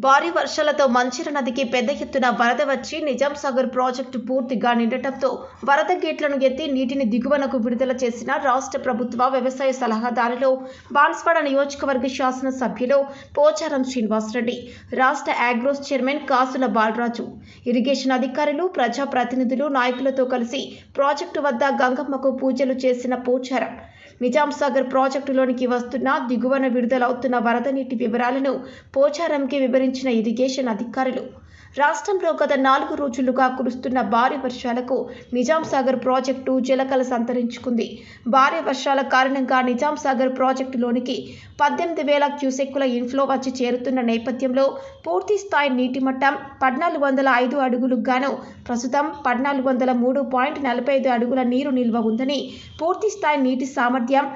భారీ వర్షాలతో మంచిర నదికి పెద్ద ఎత్తున వరద వచ్చి నిజాం సాగర్ ప్రాజెక్టు పూర్తిగా నిండటంతో వరద గేట్లను ఎత్తి నీటిని దిగువనకు విడుదల చేసిన రాష్ట్ర ప్రభుత్వ వ్యవసాయ సలహాదారులు బాన్స్వాడ నియోజకవర్గ శాసన సభ్యులు పోచారం శ్రీనివాసరెడ్డి రాష్ట్ర అగ్రోస్ చైర్మన్ కాసుల బాలరాజు ఇరిగేషన్ అధికారులు ప్రజాప్రతినిధులు నాయకులతో కలిసి ప్రాజెక్టు వద్ద గంగమ్మకు పూజలు చేసిన పోచారం నిజాం సాగర్ ప్రాజెక్టులోనికి వస్తున్న దిగువన విడుదలవుతున్న వరద నీటి వివరాలను పోచారంకి వివరించిన ఇరిగేషన్ అధికారులు. రాష్ట్రంలో గత నాలుగు రోజులుగా కురుస్తున్న భారీ వర్షాలకు నిజాం సాగర్ ప్రాజెక్టు జలకల సంతరించుకుంది. భారీ వర్షాల కారణంగా నిజాం సాగర్ ప్రాజెక్టులోనికి పద్దెనిమిది వేల క్యూసెక్కుల ఇన్ఫ్లో వచ్చి చేరుతున్న నేపథ్యంలో పూర్తి స్థాయి నీటి మట్టం పద్నాలుగు వందల ఐదు అడుగులు గాను ప్రస్తుతం పద్నాలుగు వందల మూడు పాయింట్ నలభై ఐదు అడుగుల నీరు నిల్వ ఉందని పూర్తి స్థాయి నీటి సామర్థ్యం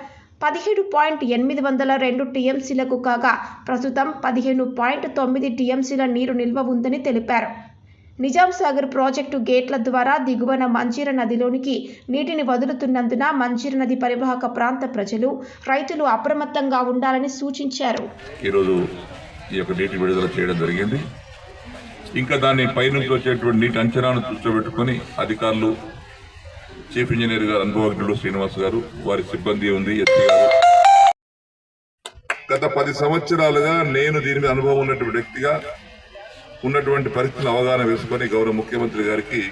పదిహేడు పాయింట్ ఎనిమిది వందల రెండు టీఎంసీలకు కాగా ప్రస్తుతం పదిహేను పాయింట్ తొమ్మిది టీఎంసీల నీరు నిల్వ ఉందని తెలిపారు. నిజాం సాగర్ ప్రాజెక్టు గేట్ల ద్వారా దిగువన మంజీర నదిలోనికి నీటిని వదులుతున్నందున మంజీర నది పరివాహక ప్రాంత ప్రజలు రైతులు అప్రమత్తంగా ఉండాలని సూచించారు. ఈరోజు ఈ యొక్క నీటి విడుదల చేయడం జరిగింది. ఇంకా దాన్ని పైనుంచి వచ్చేటువంటి నీటి అంచనాను దృష్టిలో అధికారులు చీఫ్ ఇంజనీర్ గారు అనుభవజ్ఞుడు శ్రీనివాస్ గారు వారి సిబ్బంది ఉంది ఎస్పీ గారు. గత పది సంవత్సరాలుగా నేను దీని మీద అనుభవం ఉన్నటువంటి వ్యక్తిగా ఉన్నటువంటి పరిస్థితులు అవగాహన వేసుకొని గౌరవ ముఖ్యమంత్రి గారికి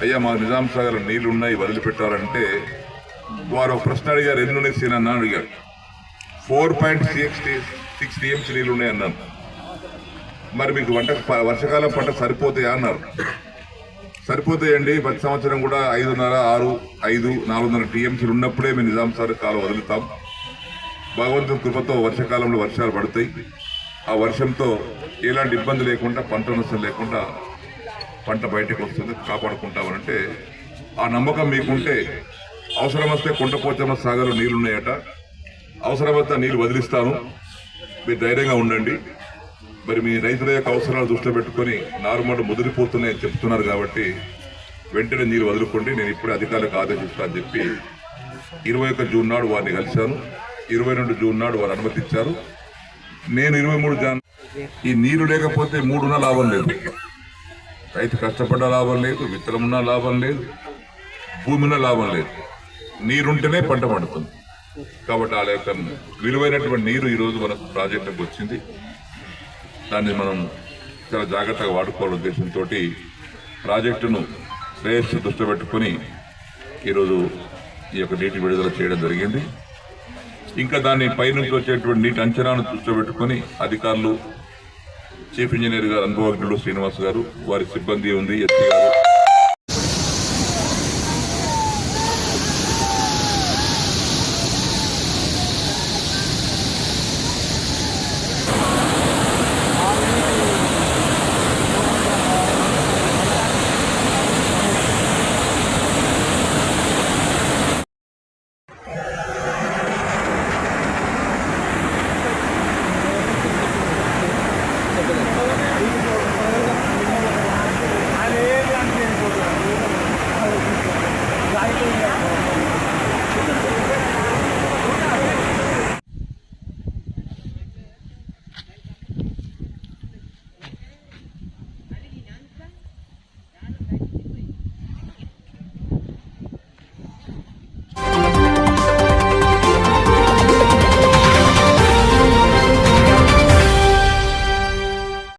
అయ్యా మా నిజాం సాగర్ నీళ్ళు ఉన్నాయి వదిలిపెట్టాలంటే వారు ఒక ప్రశ్న అడిగారు ఎన్ని ఉన్నాయి సీన్ అని అడిగారు four point six six TMC నీళ్ళు ఉన్నాయి అన్నాను. మరి మీకు వంట ప- వర్షాకాలం పంట సరిపోతాయా? అన్నారు. సరిపోతాయండి ప్రతి సంవత్సరం కూడా ఐదున్నర ఆరు ఐదు నాలుగున్నర టీఎంసీలు ఉన్నప్పుడే మేము నిజాం సార్ కాలం వదులుతాం. భగవంతుని కృపతో వర్షాకాలంలో వర్షాలు పడతాయి. ఆ వర్షంతో ఎలాంటి ఇబ్బంది లేకుండా పంట నష్టం లేకుండా పంట బయటకు వస్తుంది కాపాడుకుంటామనంటే ఆ నమ్మకం మీకుంటే అవసరం వస్తే కుంటపోచమ్మ సాగర్లో నీళ్ళున్నాయట. అవసరమైతే నీళ్ళు వదిలిస్తాను. మీరు ధైర్యంగా ఉండండి. మరి మీ రైతుల యొక్క అవసరాలు దృష్టిలో పెట్టుకొని నారుమడు ముదిరిపోతున్నాయని చెప్తున్నారు కాబట్టి వెంటనే నీరు వదులుకోండి. నేను ఇప్పుడే అధికారులకు ఆదేశిస్తానని చెప్పి ఇరవై ఒక్క జూన్ నాడు వారిని కలిశాను. ఇరవై రెండు జూన్ నాడు వారు అనుమతించారు నేను ఇరవై మూడు జాన్ ఈ నీరు లేకపోతే మూడున్న లాభం లేదు. రైతు కష్టపడ్డ లాభం లేదు విత్తనమున్న లాభం లేదు భూమిన లాభం లేదు. నీరుంటేనే పంట పండుతుంది. కాబట్టి ఆ యొక్క విలువైనటువంటి నీరు ఈరోజు మన ప్రాజెక్టుకు వచ్చింది. దాన్ని మనం చాలా జాగ్రత్తగా వాడుకోవాలనే ఉద్దేశంతో ప్రాజెక్టును శ్రేయస్సు దృష్టి పెట్టుకుని ఈరోజు ఈ యొక్క నీటి విడుదల చేయడం జరిగింది. ఇంకా దాన్ని పైనుంచి వచ్చేటువంటి నీటి అంచనాను దృష్టిలో అధికారులు చీఫ్ ఇంజనీర్ గారు అనుభవజ్ఞుడు శ్రీనివాస్ గారు వారి సిబ్బంది ఉంది ఎస్పీ గారు